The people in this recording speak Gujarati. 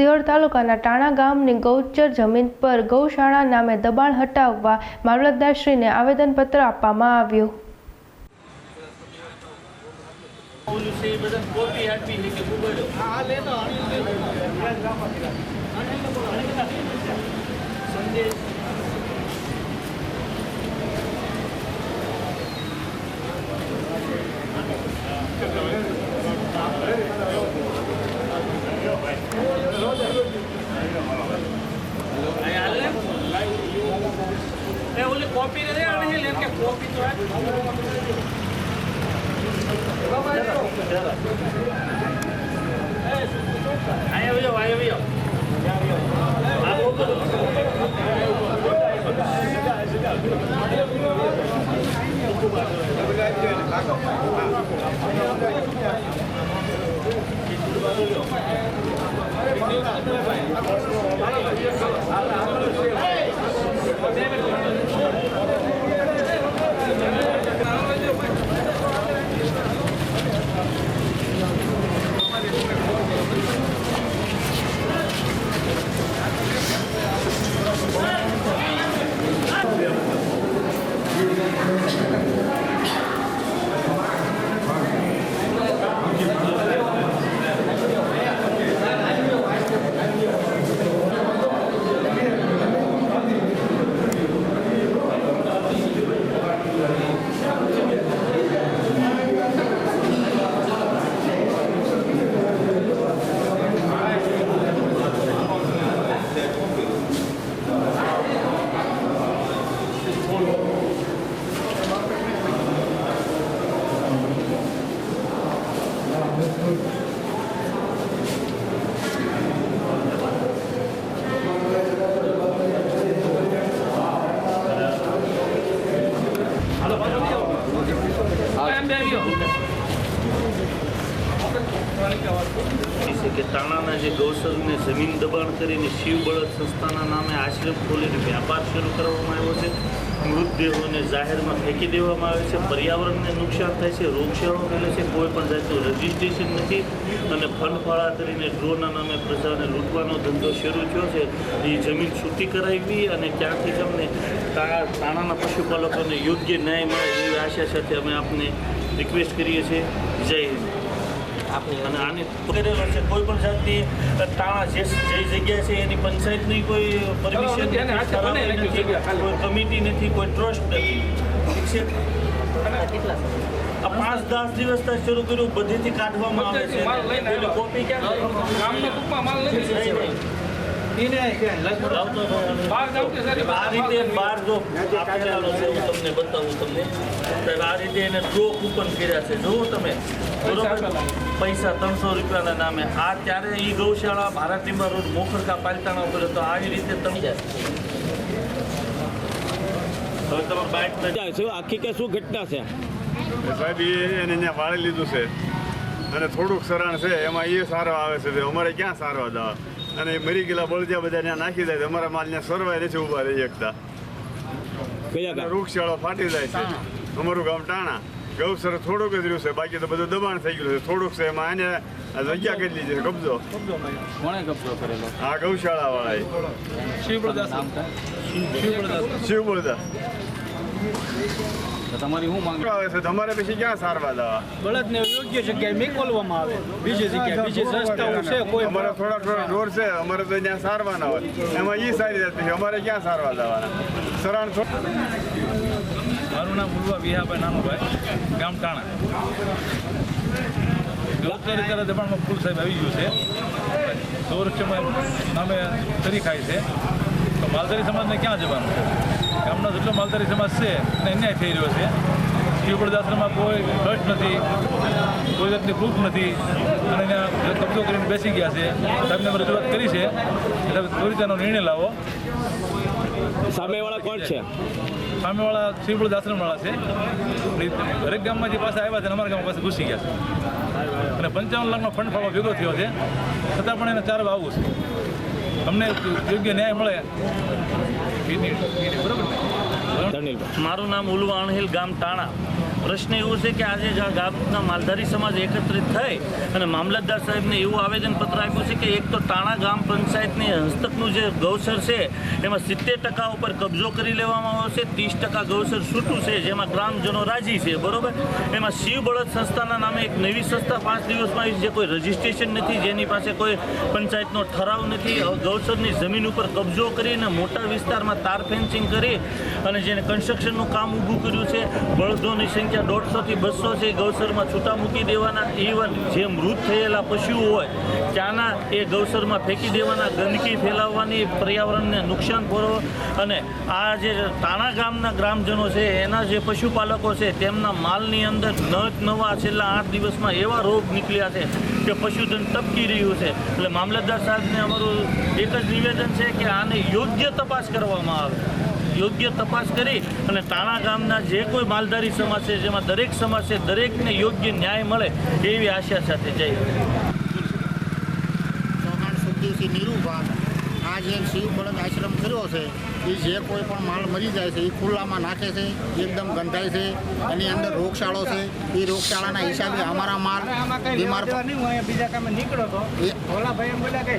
સિહોર તાલુકાના ટાણા ગામની ગૌચર જમીન પર ગૌશાળા નામે દબાણ હટાવવા મામલતદારશ્રીને આવેદનપત્ર આપવામાં આવ્યું. Thank છે એ બધા કોપી આપી છે કે ગૂગલ સંદેશ અહીંયા હાલે? એ ઓલી કોપી ને દે कॉपी तो કે કોપી भैया આ भैया Thank આયા આવ્યો છે કે તાણાના જે ગૌસરને જમીન દબાણ કરીને શિવ બળદ સંસ્થાના નામે આશ્રમ ખોલીને વ્યાપાર શરૂ કરવામાં આવ્યો છે. મૃતદેહોને જાહેરમાં ફેંકી દેવામાં આવે છે. પર્યાવરણને નુકસાન થાય છે. રોગચાળો ફેલે છે. કોઈ પણ જાતનું રજિસ્ટ્રેશન નથી. અને ફંડફાળા કરીને ડ્રોના નામે પ્રજાને લૂંટવાનો ધંધો શરૂ થયો છે. એ જમીન છૂટી કરાવી અને ત્યાંથી તમને તાણાના પશુપાલકોને યોગ્ય ન્યાય મળે એવી આશા સાથે અમે આપને રિક્વેસ્ટ કરીએ છીએ. જય હિન્દ. અને આને કરેલો છે. કોઈ પણ જાતની તાણા જે જે જગ્યા છે એની પંચાયતની કોઈ પરમિશન. કોઈ કમિટી નથી કોઈ ટ્રસ્ટ નથી. ઠીક છે? પાંચ દસ દિવસથી શરૂ કર્યું. બધેથી કાઢવામાં આવે છે. કોપી ક્યાં ગામનો ટૂંકમાં માલ નથી આ રીતે બહાર જો આપેલાનો છે હું તમને બતાવું તમને. સાહેબ આ રીતે એને ડ્રો કૂપન કર્યા છે. જુઓ તમે. બરોબર? પૈસા ત્રણસો રૂપિયાના નામે. આ ત્યારે ઈ ગૌશાળા ભારત ટીમ્બા રોડ મોખરકા પાલિતાણા ઉપર તો આવી રીતે તમે હવે તમે બાઇક આખી કે શું ઘટના છે? સાહેબ એને અહીંયા વાળી લીધું છે. અને થોડુંક સરાણ છે એમાં એ સારો આવે છે. અમારે ક્યાં સારો દવા? અને મરી ગયેલા બળદિયા બધા ત્યાં નાખી જાય તો અમારા માલ ત્યાં સરવાય નથી ઊભા રહી શકતા. વૃક્ષશાળો ફાટી જાય છે. અમારું ગામ ટાણા. ગૌસર થોડુંક જ રહ્યું છે. બાકી તો બધું દબાણ થઈ ગયું છે. થોડુંક છે એમાં આને આ જગ્યા કેટલી છે? કબજો. કોણે કબજો કરેલો? આ ગૌશાળા વાળા શિવપ્રદાસ શિવપ્રદાસ શિવ બળદા તમારી શું માંગ? આવે છે તમારે પછી ક્યાં સારવા દવા? બળદને યોગ્ય જગ્યાએ મેકવવામાં આવે. બીજી જગ્યાએ બીજી સંસ્થાઓ છે કોઈ અમારે થોડા થોડા જોર છે અમારે તો ત્યાં સારવાના હોય. એમાં એ સારી જતી છે. અમારે ક્યાં સારવા દવાના? સરાણ થોડા મારું નામ ઉલવા વિહાભાઈ નાનુભાઈ ગામ ટાણા. ગૌચરી ત્યારે દબાણમાં ફૂલ સાહેબ આવી ગયું છે. સંરક્ષણમાં નામે તરી ખાય છે. માલધારી સમાજને ક્યાં જવાનું ગામનો જેટલો માલધારી સમાજ છે એને અન્યાય થઈ રહ્યો છે. શિવપ્રદાશ્રમમાં કોઈ ટ્રસ્ટ નથી કોઈ જાતની પ્રૂફ નથી અને અહીંયા કબજો કરીને બેસી ગયા છે. સાહેબને રજૂઆત કરી છે એટલે ત્વરિતાનો નિર્ણય લાવો. સામેવાળા કોણ છે? સામેવાળા શિવપુર આશ્રમવાળા છે. દરેક ગામમાં જે પાસે આવ્યા છે અમારા ગામ પાસે ઘૂસી ગયા છે. અને પંચાવન લાખનો ફંડ ફાળો ભેગો થયો છે. છતાં પણ એને ચાર આવવું છે. અમને યોગ્ય ન્યાય મળે. બરાબર મારું નામ ઉલવા અણહિલ ગામ ટાણા. પ્રશ્ન એવો છે કે આજે ગામના માલધારી સમાજ એકત્રિત થઈ અને મામલતદાર સાહેબને એવું આવેદનપત્ર આપ્યું છે કે એક તો ટાણા ગામ પંચાયતની હસ્તકનું જે ગૌસર છે, એમાં સિત્તેર ટકા ઉપર કબજો કરી લેવામાં આવ્યો છે, ત્રીસ ટકા ગૌસર છૂટું છે, જેમાં ગ્રામજનો રાજી છે, બરોબર? એમાં શિવ બળદ સંસ્થાના નામે એક નવી સંસ્થા પાંચ દિવસમાં જે કોઈ રજિસ્ટ્રેશન નથી, જેની પાસે કોઈ પંચાયતનો ઠરાવ નથી. ગૌસરની જમીન ઉપર કબજો કરીને મોટા વિસ્તારમાં તાર ફેન્સિંગ કરી અને જેને કન્સ્ટ્રક્શનનું કામ ઊભું કર્યું છે, બળદોની સંખ્યા દોઢસોથી બસો છે ગૌસરમાં છૂટા મૂકી દેવાના ઇવન જે મૃત થયેલા પશુઓ હોય, ત્યાંના એ ગૌસરમાં ફેંકી દેવાના, ગંદકી ફેલાવવાની, પર્યાવરણને નુકસાન પહોંચો. અને આ જે તાણા ગામના ગ્રામજનો છે, એના જે પશુપાલકો છે, તેમના માલની અંદર નવ નવા છેલ્લા આઠ દિવસમાં એવા રોગ નીકળ્યા છે કે પશુધન ટપકી રહ્યું છે. એટલે મામલતદાર સાહેબને અમારું એક જ નિવેદન છે કે આને યોગ્ય તપાસ કરવામાં આવે. યોગ્ય તપાસ કરી અને તાણા ગામના જે કોઈ માલધારી સમાજ છે જેમાં દરેક સમાજ છે દરેકને યોગ્ય ન્યાય મળે એવી આશા સાથે જઈ ચૌહાણ સુખદેવસિંહ આ જે શિવ બળદ આશ્રમ કર્યો છે એ જે કોઈ પણ માલ મરી જાય છે એ ખુલ્લામાં નાખે છે એકદમ ગંધાય છે એની અંદર રોગશાળો છે એ રોગશાળાના હિસાબે અમારા માલ બીમાર બીજા કામે નીકળ્યો હતો ઓલા ભાઈ એમ બોલ્યા કે